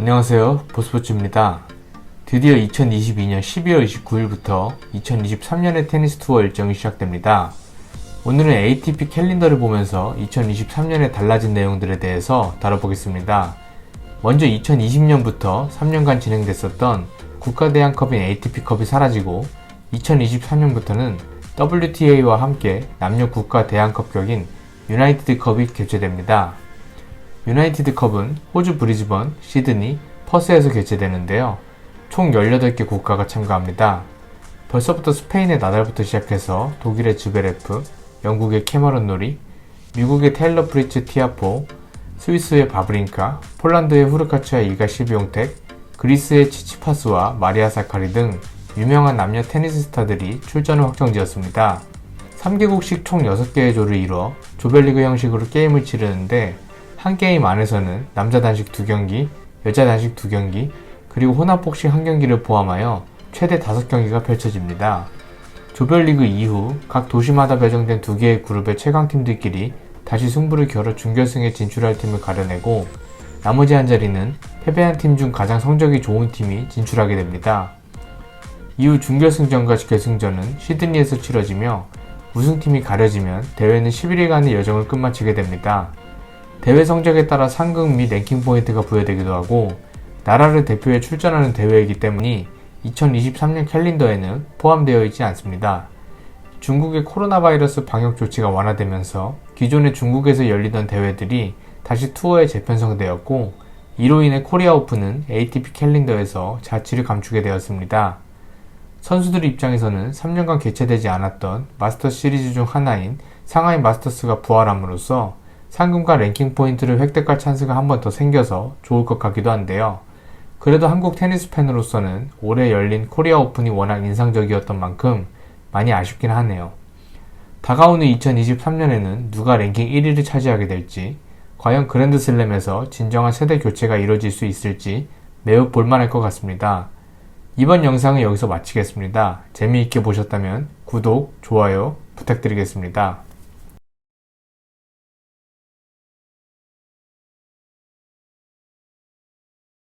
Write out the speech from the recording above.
안녕하세요. 보스포츠입니다. 드디어 2022년 12월 29일부터 2023년의 테니스 투어 일정이 시작됩니다. 오늘은 ATP 캘린더를 보면서 2023년에 달라진 내용들에 대해서 다뤄보겠습니다. 먼저 2020년부터 3년간 진행됐었던 국가대항컵인 ATP컵이 사라지고 2023년부터는 WTA와 함께 남녀 국가 대항컵 격인 유나이티드컵이 개최됩니다. 유나이티드 컵은 호주 브리즈번, 시드니, 퍼스에서 개최되는데요. 총 18개 국가가 참가합니다. 벌써부터 스페인의 나달부터 시작해서 독일의 즈베레프, 영국의 캐머런 놀이, 미국의 테일러 프리츠 티아포, 스위스의 바브린카, 폴란드의 후르카츠와 이가 실비용텍, 그리스의 치치파스와 마리아 사카리 등 유명한 남녀 테니스 스타들이 출전을 확정지었습니다. 3개국씩 총 6개의 조를 이뤄 조별리그 형식으로 게임을 치르는데 한 게임 안에서는 남자 단식 2경기, 여자 단식 2경기, 그리고 혼합 복싱 1경기를 포함하여 최대 5경기가 펼쳐집니다. 조별리그 이후 각 도시마다 배정된 두 개의 그룹의 최강팀들끼리 다시 승부를 겨뤄 준결승에 진출할 팀을 가려내고 나머지 한 자리는 패배한 팀 중 가장 성적이 좋은 팀이 진출하게 됩니다. 이후 준결승전과 결승전은 시드니에서 치러지며 우승팀이 가려지면 대회는 11일간의 여정을 끝마치게 됩니다. 대회 성적에 따라 상금 및 랭킹 포인트가 부여되기도 하고 나라를 대표해 출전하는 대회이기 때문에 2023년 캘린더에는 포함되어 있지 않습니다. 중국의 코로나 바이러스 방역 조치가 완화되면서 기존의 중국에서 열리던 대회들이 다시 투어에 재편성되었고 이로 인해 코리아 오픈은 ATP 캘린더에서 자취를 감추게 되었습니다. 선수들 입장에서는 3년간 개최되지 않았던 마스터 시리즈 중 하나인 상하이 마스터스가 부활함으로써 상금과 랭킹 포인트를 획득할 찬스가 한 번 더 생겨서 좋을 것 같기도 한데요. 그래도 한국 테니스 팬으로서는 올해 열린 코리아 오픈이 워낙 인상적이었던 만큼 많이 아쉽긴 하네요. 다가오는 2023년에는 누가 랭킹 1위를 차지하게 될지, 과연 그랜드슬램에서 진정한 세대 교체가 이루어질 수 있을지 매우 볼만할 것 같습니다. 이번 영상은 여기서 마치겠습니다. 재미있게 보셨다면 구독, 좋아요 부탁드리겠습니다.